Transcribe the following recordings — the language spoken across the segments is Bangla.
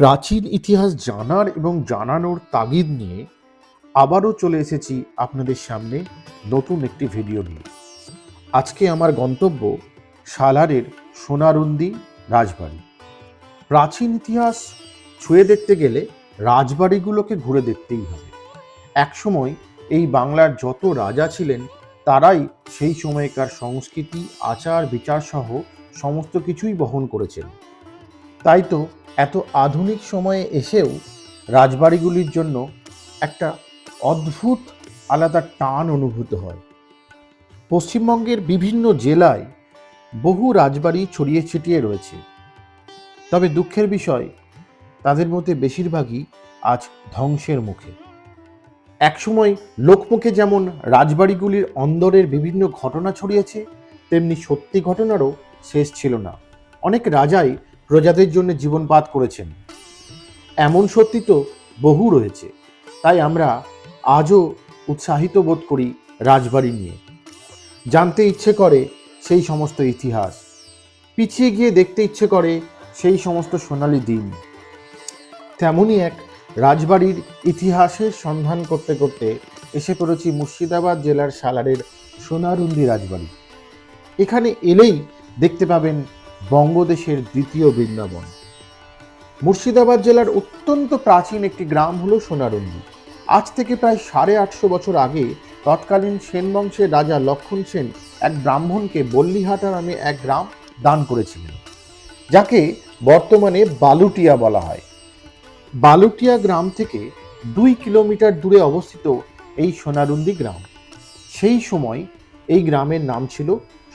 প্রাচীন ইতিহাস জানার এবং জানানোর তাগিদ নিয়ে আবারও চলে এসেছি আপনাদের সামনে নতুন একটি ভিডিও নিয়ে। আজকে আমার গন্তব্য সালারের সোনারুন্দি রাজবাড়ি। প্রাচীন ইতিহাস ছুঁয়ে দেখতে গেলে রাজবাড়িগুলোকে ঘুরে দেখতেই হবে। একসময় এই বাংলার যত রাজা ছিলেন, তারাই সেই সময়কার সংস্কৃতি আচার বিচার সহ সমস্ত কিছুই বহন করেছেন। তাই তো এত আধুনিক সময়ে এসেও রাজবাড়িগুলির জন্য একটা অদ্ভুত আলাদা টান অনুভূত হয়। পশ্চিমবঙ্গের বিভিন্ন জেলায় বহু রাজবাড়ি ছড়িয়ে ছিটিয়ে রয়েছে। তবে দুঃখের বিষয়, তাদের মধ্যে বেশিরভাগই আজ ধ্বংসের মুখে। একসময় লোকমুখে যেমন রাজবাড়িগুলির অন্দরের বিভিন্ন ঘটনা ছড়িয়েছে, তেমনি সত্যি ঘটনারও শেষ ছিল না। অনেক রাজাই প্রজাদের জন্য জীবনপাত করেছেন। এমন সত্যি তো বহু রয়েছে, তাই আমরা আজও উৎসাহিত বোধ করি রাজবাড়ি নিয়ে। জানতে ইচ্ছে করে সেই সমস্ত ইতিহাস, পিছিয়ে গিয়ে দেখতে ইচ্ছে করে সেই সমস্ত সোনালি দিন। তেমনই এক রাজবাড়ির ইতিহাসের সন্ধান করতে করতে এসে পড়েছি মুর্শিদাবাদ জেলার সালারের সোনারুন্দি রাজবাড়ি। এখানে এলেই দেখতে পাবেন বঙ্গদেশের দ্বিতীয় বৃন্দাবন। মুর্শিদাবাদ জেলার অত্যন্ত প্রাচীন একটি গ্রাম হলো সোনারুন্দি আজ থেকে প্রায় সাড়ে আটশো বছর আগে তৎকালীন সেন বংশের রাজা লক্ষণ সেন এক ব্রাহ্মণকে বল্লিহাটা নামে এক গ্রাম দান করেছিলেন, যাকে বর্তমানে বালুটিয়া বলা হয়। বালুটিয়া গ্রাম থেকে দুই কিলোমিটার দূরে অবস্থিত এই সোনারুন্দি গ্রাম। সেই সময় এই গ্রামের নাম ছিল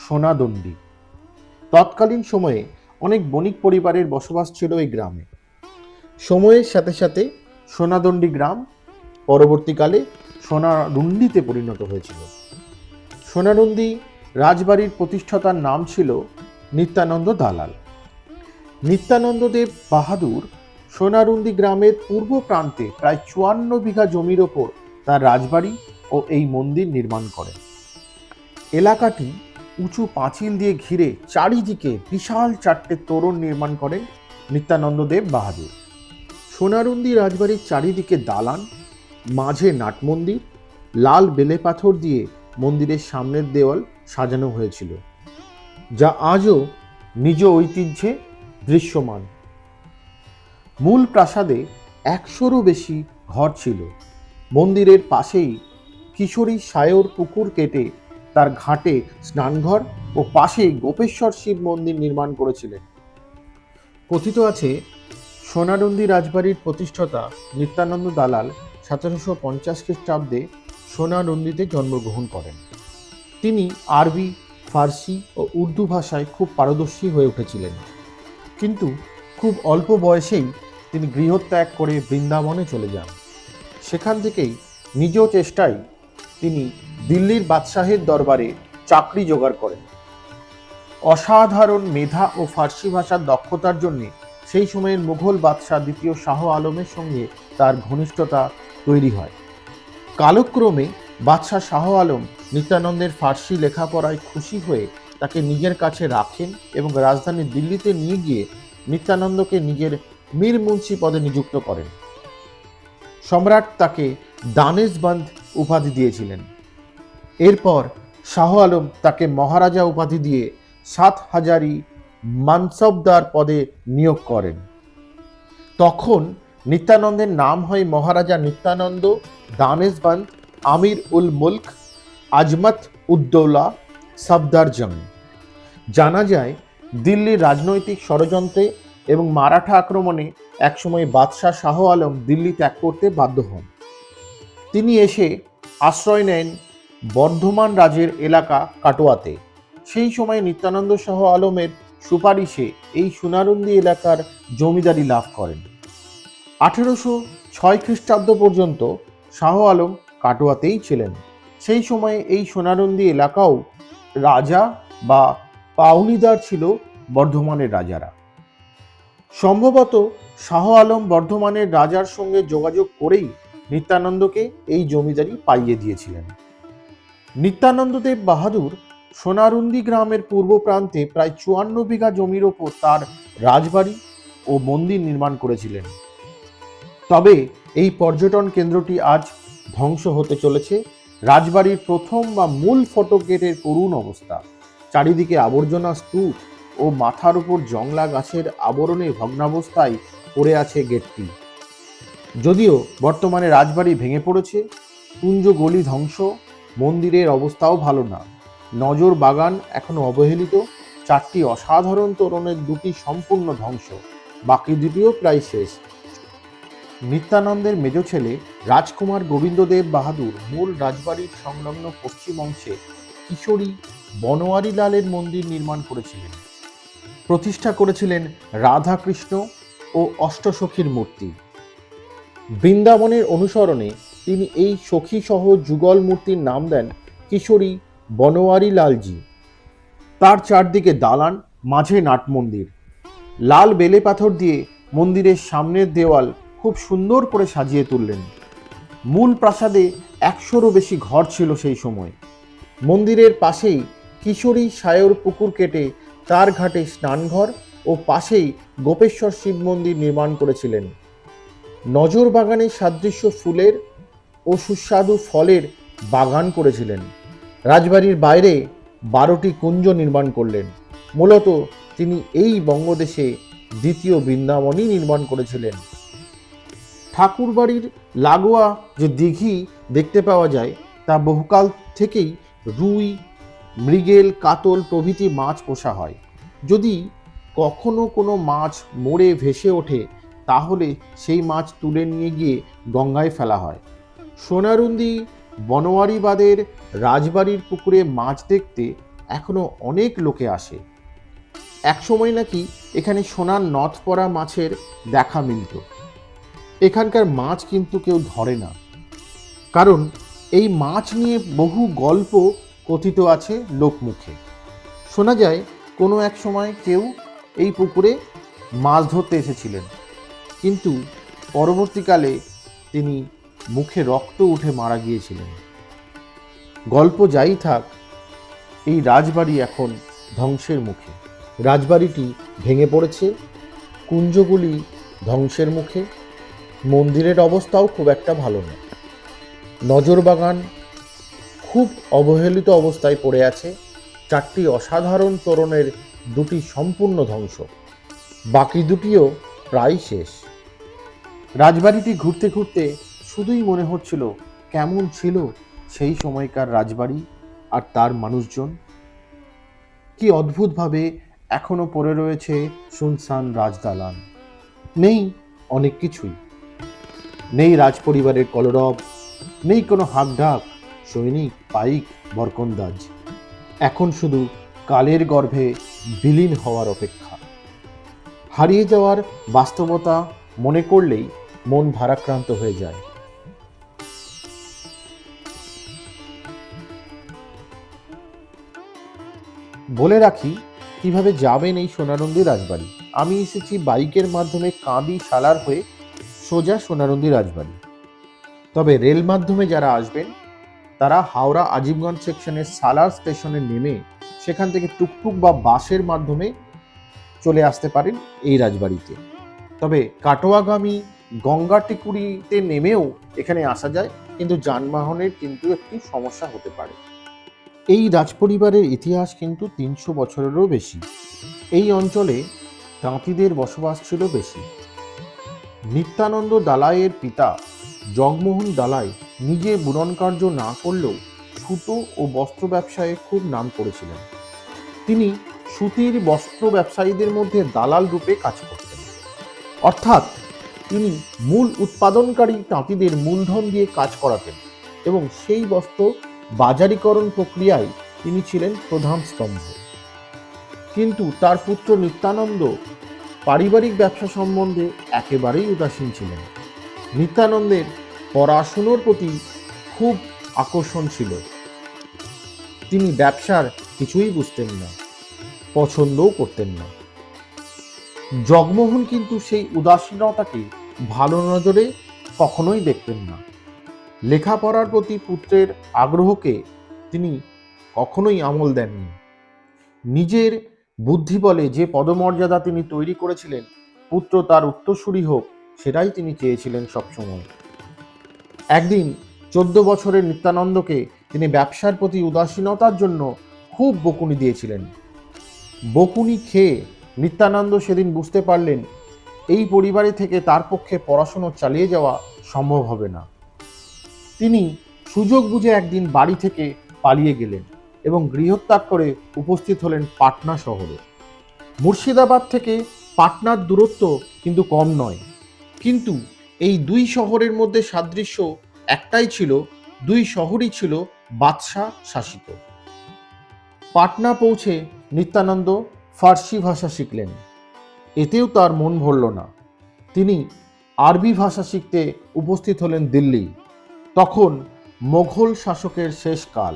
সোনাদন্ডি। তৎকালীন সময়ে অনেক বণিক পরিবারের বসবাস ছিল এই গ্রামে। সময়ের সাথে সাথে সোনাদণ্ডী গ্রাম পরবর্তীকালে সোনারুন্ডিতে পরিণত হয়েছিল। সোনারুন্দি রাজবাড়ির প্রতিষ্ঠাতার নাম ছিল নিত্যানন্দ দালাল। নিত্যানন্দ দেব বাহাদুর সোনারুন্দি গ্রামের পূর্ব প্রান্তে প্রায় চুয়ান্ন বিঘা জমির ওপর তার রাজবাড়ি ও এই মন্দির নির্মাণ করেন। এলাকাটি উঁচু পাঁচিল দিয়ে ঘিরে চারিদিকে বিশাল চারটে তোরণ নির্মাণ করেন নিত্যানন্দ দেব বাহাদুর। সোনারুন্দি রাজবাড়ির চারিদিকে দালান, মাঝে নাটমন্দির লাল বেলে পাথর দিয়ে মন্দিরের সামনের দেওয়াল সাজানো হয়েছিল, যা আজও নিজ ঐতিহ্যে দৃশ্যমান। মূল প্রাসাদে একশোরও বেশি ঘর ছিল। মন্দিরের পাশেই কিশোরী সায়র পুকুর কেটে তার ঘাটে স্নানঘর ও পাশে গোপেশ্বর শিব মন্দির নির্মাণ করেছিলেন। কথিত আছে সোনানন্দী রাজবাড়ির প্রতিষ্ঠাতা নিত্যানন্দ দালাল সতেরোশো পঞ্চাশ খ্রিস্টাব্দে সোনানন্দীতে জন্মগ্রহণ করেন। তিনি আরবি, ফার্সি ও উর্দু ভাষায় খুব পারদর্শী হয়ে উঠেছিলেন। কিন্তু খুব অল্প বয়সেই তিনি গৃহত্যাগ করে বৃন্দাবনে চলে যান। সেখান থেকেই নিজ চেষ্টায় তিনি দিল্লির বাদশাহের দরবারে চাকরি জোগাড় করেন। অসাধারণ মেধা ও ফার্সি ভাষার দক্ষতার জন্যে সেই সময়ের মুঘল বাদশাহ দ্বিতীয় শাহ আলমের সঙ্গে তার ঘনিষ্ঠতা তৈরি হয়। কালক্রমে বাদশাহ শাহ আলম নিত্যানন্দের ফার্সি লেখাপড়ায় খুশি হয়ে তাকে নিজের কাছে রাখেন এবং রাজধানী দিল্লিতে নিয়ে গিয়ে নিত্যানন্দকে নিজের মীর মুন্সি পদে নিযুক্ত করেন। সম্রাট তাকে দানেশবন্ধ উপাধি দিয়েছিলেন। এরপর শাহ আলম তাকে মহারাজা উপাধি দিয়ে সাত হাজারি মানসবদার পদে নিয়োগ করেন। তখন নিত্যানন্দের নাম হয় মহারাজা নিত্যানন্দ দানেশবন্ধ আমির উল মুল্ক, আজমত উদ্দৌলা সফদার জং। জানা যায়, দিল্লির রাজনৈতিক ষড়যন্ত্রে এবং মারাঠা আক্রমণে একসময় বাদশাহ শাহ আলম দিল্লি ত্যাগ করতে বাধ্য হন। তিনি এসে আশ্রয় নেন বর্ধমান রাজের এলাকা কাটোয়াতে। সেই সময় নিত্যানন্দ শাহ আলমের সুপারিশে এই সোনারুন্দি এলাকার জমিদারি লাভ করেন। আঠেরোশো ছয় খ্রিস্টাব্দ পর্যন্ত শাহ আলম কাটোয়াতেই ছিলেন। সেই সময়ে এই সোনারন্দি এলাকাও রাজা বা পাউনিদার ছিল বর্ধমানের রাজারা। সম্ভবত শাহ আলম বর্ধমানের রাজার সঙ্গে যোগাযোগ করেই নিত্যানন্দকে এই জমিদারি পাইয়ে দিয়েছিলেন। নিত্যানন্দদেব বাহাদুর সোনারুন্দি গ্রামের পূর্ব প্রান্তে প্রায় চুয়ান্ন বিঘা জমির ওপর তার রাজবাড়ি ও মন্দির নির্মাণ করেছিলেন। তবে এই পর্যটন কেন্দ্রটি আজ ধ্বংস হতে চলেছে। রাজবাড়ির প্রথম বা মূল ফটক গেটের করুণ অবস্থা। চারিদিকে আবর্জনা স্তূপ ও মাথার উপর জংলা গাছের আবরণে ভগ্নাবস্থায় পড়ে আছে গেটটি। যদিও বর্তমানে রাজবাড়ি ভেঙে পড়েছে কুঞ্জ গলি ধ্বংস মন্দিরের অবস্থাও ভালো না। নজর বাগান এখনও অবহেলিত। চারটি অসাধারণ তোরণের দুটি সম্পূর্ণ ধ্বংস। বাকি দুটিও প্রায় শেষ। নিত্যানন্দের মেজ ছেলে রাজকুমার গোবিন্দদেব বাহাদুর মূল রাজবাড়ির সংলগ্ন পশ্চিম অংশে কিশোরী বনোয়ারি লালের মন্দির নির্মাণ করেছিলেন। প্রতিষ্ঠা করেছিলেন রাধাকৃষ্ণ ও অষ্টসখীর মূর্তি। বৃন্দাবনের অনুসরণে তিনি এই সখী সহ যুগল মূর্তির নাম দেন কিশোরী বনোয়ারি লালজি। তার চারদিকে দালান, মাঝে নাট মন্দির। লাল বেলে পাথর দিয়ে মন্দিরের সামনের দেওয়াল খুব সুন্দর করে সাজিয়ে তুললেন। মূল প্রাসাদে একশোরও বেশি ঘর ছিল সেই সময়। মন্দিরের পাশেই কিশোরী সায়র পুকুর কেটে তার ঘাটে স্নানঘর ও পাশেই গোপেশ্বর শিব মন্দির নির্মাণ করেছিলেন। নজর বাগানে সাদৃশ্য ফুলের ও সুস্বাদু ফলের বাগান করেছিলেন। রাজবাড়ির বাইরে বারোটি কুঞ্জ নির্মাণ করলেন। মূলত তিনি এই বঙ্গদেশে দ্বিতীয় বৃন্দাবনই নির্মাণ করেছিলেন। ঠাকুরবাড়ির লাগোয়া যে দিঘি দেখতে পাওয়া যায়, তা বহুকাল থেকেই রুই, মৃগেল, কাতল প্রভৃতি মাছ পোষা হয়। যদি কখনো কোনো মাছ মরে ভেসে ওঠে, তাহলে সেই মাছ তুলে নিয়ে গিয়ে গঙ্গায় ফেলা হয়। সোনারুন্দি বনোয়ারিবাদের রাজবাড়ির পুকুরে মাছ দেখতে এখনও অনেক লোকে আসে। একসময় নাকি এখানে সোনার নথ পরা মাছের দেখা মিলত। এখানকার মাছ কিন্তু কেউ ধরে না। কারণ এই মাছ নিয়ে বহু গল্প কথিত আছে লোকমুখে। শোনা যায়, কোনো এক সময় কেউ এই পুকুরে মাছ ধরতে এসেছিলেন। কিন্তু পরবর্তীকালে তিনি মুখে রক্ত উঠে মারা গিয়েছিলেন। গল্প যাই থাক, এই রাজবাড়ি এখন ধ্বংসের মুখে। রাজবাড়িটি ভেঙে পড়েছে, কুঞ্জগুলি ধ্বংসের মুখে। মন্দিরের অবস্থাও খুব একটা ভালো না। নজরবাগান খুব অবহেলিত অবস্থায় পড়ে আছে। চারটি অসাধারণ তরণের দুটি সম্পূর্ণ ধ্বংস। বাকি দুটিও প্রায় শেষ। রাজবাড়িটি ঘুরতে ঘুরতে শুধুই মনে হচ্ছিল কেমন ছিল সেই সময়কার রাজবাড়ি আর তার মানুষজন। কি অদ্ভুতভাবে এখনও পড়ে রয়েছে শুনসান রাজদালান। নেই অনেক কিছুই। নেই রাজপরিবারের কলরব, নেই কোনো হাকঢাক, সৈনিক, পাইক, বরকন্দাজ। এখন শুধু কালের গর্ভে বিলীন হওয়ার অপেক্ষা। হারিয়ে যাওয়ার বাস্তবতা মনে করলেই মন ভারাক্রান্ত হয়ে যায়। বলে রাখি, কীভাবে যাবেন এই সোনারন্দি রাজবাড়ি? আমি এসেছি বাইকের মাধ্যমে কাঁদি সালার হয়ে সোজা সোনারন্দি রাজবাড়ি। তবে রেল মাধ্যমে যারা আসবেন, তারা হাওড়া আজিমগঞ্জ সেকশনের সালার স্টেশনে নেমে সেখান থেকে টুকটুক বা বাসের মাধ্যমে চলে আসতে পারেন এই রাজবাড়িতে। তবে কাটোয়াগামী গঙ্গাটিকুড়িতে নেমেও এখানে আসা যায়, কিন্তু যানবাহনের কিন্তু একটি সমস্যা হতে পারে। এই রাজপরিবারের ইতিহাস কিন্তু তিনশো বছরেরও বেশি। এই অঞ্চলে তাঁতিদের বসবাস ছিল বেশি। নিত্যানন্দ দালাইয়ের পিতা জগমোহন দালাই নিজে বুনন কার্য না করলেও সুতো ও বস্ত্র ব্যবসায়ে খুব নাম করেছিলেন। তিনি সুতির বস্ত্র ব্যবসায়ীদের মধ্যে দালাল রূপে কাজ করতেন। অর্থাৎ তিনি মূল উৎপাদনকারী তাঁতিদের মূলধন দিয়ে কাজ করাতেন এবং সেই বস্ত্র বাজারিকরণ প্রক্রিয়ায় তিনি ছিলেন প্রধান স্তম্ভ। কিন্তু তার পুত্র নিত্যানন্দ পারিবারিক ব্যবসা সম্বন্ধে একেবারেই উদাসীন ছিলেন। নিত্যানন্দের পড়াশুনোর প্রতি খুব আকর্ষণ ছিল। তিনি ব্যবসার কিছুই বুঝতেন না, পছন্দও করতেন না। জগমোহন কিন্তু সেই উদাসীনতাকে ভালো নজরে কখনোই দেখতেন না। লেখাপড়ার প্রতি পুত্রের আগ্রহকে তিনি কখনোই আমল দেননি। নিজের বুদ্ধি বলে যে পদমর্যাদা তিনি তৈরি করেছিলেন, পুত্র তার উত্তরসূরি হোক, সেটাই তিনি চেয়েছিলেন সবসময়। একদিন চোদ্দ বছরের নিত্যানন্দকে তিনি ব্যবসার প্রতি উদাসীনতার জন্য খুব বকুনি দিয়েছিলেন। বকুনি খেয়ে নিত্যানন্দ সেদিন বুঝতে পারলেন, এই পরিবারে থেকে তার পক্ষে পড়াশুনো চালিয়ে যাওয়া সম্ভব হবে না। তিনি সুযোগ বুঝে একদিন বাড়ি থেকে পালিয়ে গেলেন এবং গৃহত্যাগ করে উপস্থিত হলেন পাটনা শহরে। মুর্শিদাবাদ থেকে পাটনার দূরত্ব কিন্তু কম নয়। কিন্তু এই দুই শহরের মধ্যে সাদৃশ্য একটাই ছিল, দুই শহরই ছিল বাদশাহ শাসিত। পাটনা পৌঁছে নিত্যানন্দ ফার্সি ভাষা শিখলেন। এতেও তার মন ভরল না। তিনি আরবি ভাষা শিখতে উপস্থিত হলেন দিল্লি। তখন মোঘল শাসকের শেষ কাল।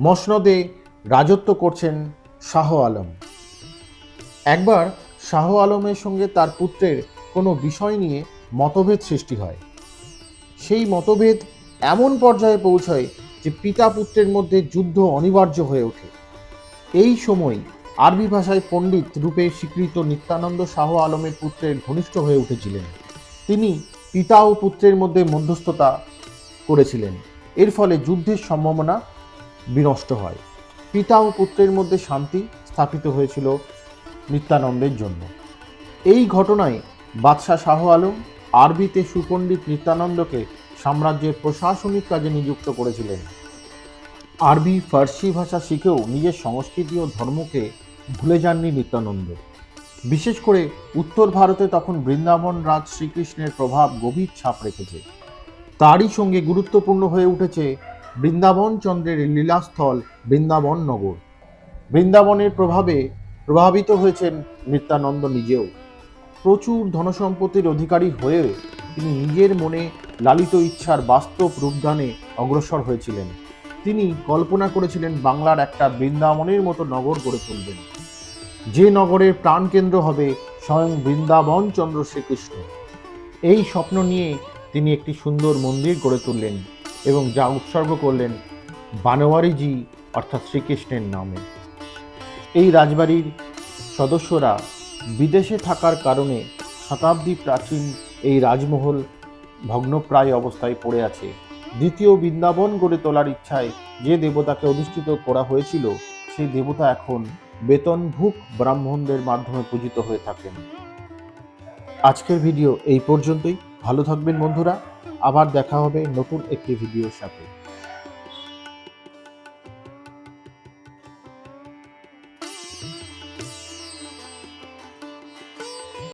মসনদে রাজত্ব করছেন শাহ আলম। একবার শাহ আলমের সঙ্গে তার পুত্রের কোনো বিষয় নিয়ে মতভেদ সৃষ্টি হয়। সেই মতভেদ এমন পর্যায়ে পৌঁছয় যে পিতা পুত্রের মধ্যে যুদ্ধ অনিবার্য হয়ে ওঠে। এই সময় আরবি ভাষায় পণ্ডিত রূপে স্বীকৃত নিত্যানন্দ শাহ আলমের পুত্রের ঘনিষ্ঠ হয়ে উঠেছিলেন। তিনি পিতা ও পুত্রের মধ্যে মধ্যস্থতা করেছিলেন। এর ফলে যুদ্ধের সম্ভাবনা বিনষ্ট হয়। পিতা ও পুত্রের মধ্যে শান্তি স্থাপিত হয়েছিল নিত্যানন্দের জন্য। এই ঘটনায় বাদশাহ শাহ আলম, আরবিতে সুপণ্ডিত নিত্যানন্দকে সাম্রাজ্যের প্রশাসনিক কাজে নিযুক্ত করেছিলেন। আরবি ফার্সি ভাষা শিখেও নিজের সংস্কৃতি ও ধর্মকে ভুলে যাননি নিত্যানন্দ। বিশেষ করে উত্তর ভারতে তখন বৃন্দাবন রাজ শ্রীকৃষ্ণের প্রভাব গভীর ছাপ রেখেছে। তারই সঙ্গে গুরুত্বপূর্ণ হয়ে উঠেছে বৃন্দাবন চন্দ্রের লীলাস্থল বৃন্দাবন নগর। বৃন্দাবনের প্রভাবে প্রভাবিত হয়েছেন নিত্যানন্দ নিজেও। প্রচুর ধনসম্পত্তির অধিকারী হয়ে তিনি নিজের মনে লালিত ইচ্ছার বাস্তব রূপদানে অগ্রসর হয়েছিলেন। তিনি কল্পনা করেছিলেন বাংলার একটা বৃন্দাবনের মতো নগর গড়ে তুলবেন। যে নগরের প্রাণকেন্দ্র হবে স্বয়ং বৃন্দাবন চন্দ্র শ্রীকৃষ্ণ। এই স্বপ্ন নিয়ে তিনি একটি সুন্দর মন্দির গড়ে তুললেন এবং যা উৎসর্গ করলেন বানোয়ারিজি অর্থাৎ শ্রীকৃষ্ণের নামে। এই রাজবাড়ির সদস্যরা বিদেশে থাকার কারণে শতাব্দী প্রাচীন এই রাজমহল ভগ্নপ্রায় অবস্থায় পড়ে আছে। দ্বিতীয় বৃন্দাবন গড়ে তোলার ইচ্ছায় যে দেবতাকে অধিষ্ঠিত করা হয়েছিল, সেই দেবতা এখন বেতনভুক ব্রাহ্মণদের মাধ্যমে পূজিত হয়ে থাকেন। আজকের ভিডিও এই পর্যন্তই। ভালো থাকবেন বন্ধুরা আবার দেখা হবে নতুন একটি ভিডিওর সাথে।